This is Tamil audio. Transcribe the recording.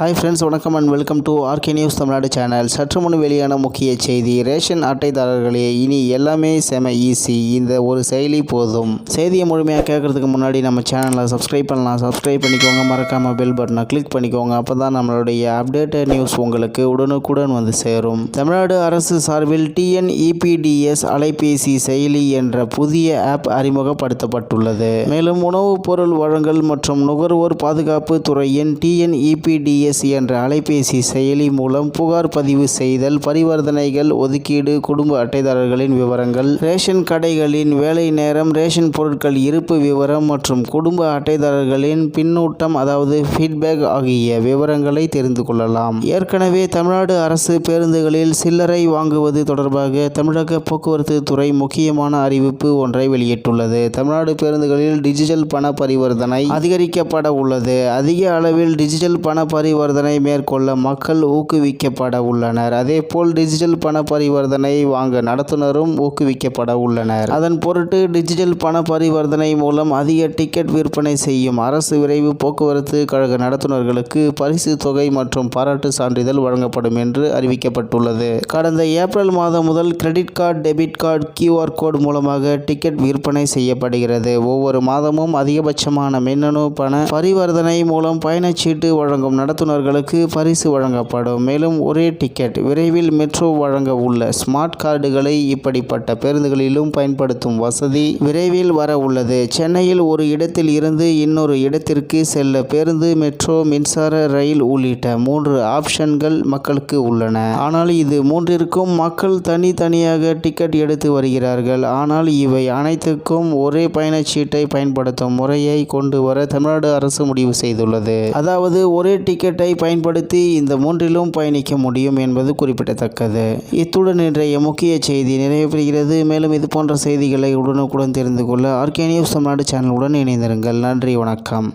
ஹாய் ஃப்ரெண்ட்ஸ் வணக்கம் and welcome to RK news Tamil Nadu channel சற்று முன் வெளியான முக்கிய செய்தி ரேஷன் அட்டைதாரர்களே இனி எல்லாமே செம ஈஸி இந்த ஒரு செயலி போதும். செய்தியை முழுமையாக கேட்கறதுக்கு முன்னாடி நம்ம சேனலை சப்ஸ்கிரைப் பண்ணலாம். சப்ஸ்கிரைப் பண்ணிக்கோங்க. மறக்காமல் பெல் பட்டனை கிளிக் பண்ணிக்கோங்க. அப்போ தான் நம்மளுடைய அப்டேட்டட் நியூஸ் உங்களுக்கு உடனுக்குடன் வந்து சேரும். தமிழ்நாடு அரசு சார்பில் டிஎன்இபிடிஎஸ் அலைபேசி செயலி என்ற புதிய ஆப் அறிமுகப்படுத்தப்பட்டுள்ளது. மேலும் உணவுப் பொருள் வழங்கல் மற்றும் நுகர்வோர் பாதுகாப்பு துறையின் டிஎன்இபிடிஎஸ் என்ற அலைபேசி செயலி மூலம் புகார் பதிவு செய்தல் பரிவர்த்தனைகள் ஒதுக்கீடு குடும்ப அட்டைதாரர்களின் விவரங்கள் ரேஷன் கடைகளின் வேலை நேரம் ரேஷன் பொருட்கள் இருப்பு விவரம் மற்றும் குடும்ப அட்டைதாரர்களின் பின்னூட்டம் அதாவது ஃபீட்பேக் ஆகிய விவரங்களை தெரிந்து கொள்ளலாம். ஏற்கனவே தமிழ்நாடு அரசு பேருந்துகளில் சில்லறை வாங்குவது தொடர்பாக தமிழக போக்குவரத்து துறை முக்கியமான அறிவிப்பு ஒன்றை வெளியிட்டுள்ளது. தமிழ்நாடு பேருந்துகளில் டிஜிட்டல் பண பரிவர்த்தனை அதிகரிக்கப்பட உள்ளது. அதிக அளவில் டிஜிட்டல் பண பரிவர்த்தனை மேற்கொள்ள மக்கள் ஊக்குவிக்கப்பட உள்ளனர். அதேபோல் டிஜிட்டல் பண பரிவர்த்தனை வாங்க நடத்துனரும் ஊக்குவிக்கப்பட உள்ளனர். அதன் பொருட்டு டிஜிட்டல் பண பரிவர்த்தனை மூலம் அதிக டிக்கெட் விற்பனை செய்யும் அரசு விரைவு போக்குவரத்து கழக நடத்துனர்களுக்கு பரிசு தொகை மற்றும் பாராட்டு சான்றிதழ் வழங்கப்படும் என்று அறிவிக்கப்பட்டுள்ளது. கடந்த ஏப்ரல் மாதம் முதல் credit card debit card QR code மூலமாக டிக்கெட் விற்பனை செய்யப்படுகிறது. ஒவ்வொரு மாதமும் அதிகபட்சமான மின்னணு பண பரிவர்த்தனை மூலம் பயணச்சீட்டு வழங்கும் நடத்த நடத்துனர்களுக்கு பரிசு வழங்கப்படும். மேலும் ஒரே டிக்கெட் விரைவில் மெட்ரோ வழங்க உள்ள ஸ்மார்ட் கார்டுகளை இப்படிப்பட்ட பேருந்துகளிலும் பயன்படுத்தும் வசதி விரைவில் வர உள்ளது. சென்னையில் ஒரு இடத்தில் இருந்து இன்னொரு இடத்திற்கு செல்ல பேருந்து மெட்ரோ மின்சார ரயில் உள்ளிட்ட மூன்று ஆப்ஷன்கள் மக்களுக்கு உள்ளன. ஆனால் இது மூன்றிற்கும் மக்கள் தனித்தனியாக டிக்கெட் எடுத்து வருகிறார்கள். ஆனால் இவை அனைத்துக்கும் ஒரே பயணச்சீட்டை பயன்படுத்தும் முறையை கொண்டு வர தமிழ்நாடு அரசு முடிவு செய்துள்ளது. அதாவது ஒரே டிக்கெட் டிக்கெட்டை பயன்படுத்தி இந்த மூன்றிலும் பயணிக்க முடியும் என்பது குறிப்பிடத்தக்கது. இத்துடன் இன்றைய முக்கிய செய்தி நிறைவு பெறுகிறது மேலும் இது போன்ற செய்திகளை உடனுக்குடன் தெரிந்து கொள்ள ஆர்கே நியூஸ் தமிழ்நாடு சேனலுடன் இணைந்திருங்கள். நன்றி வணக்கம்.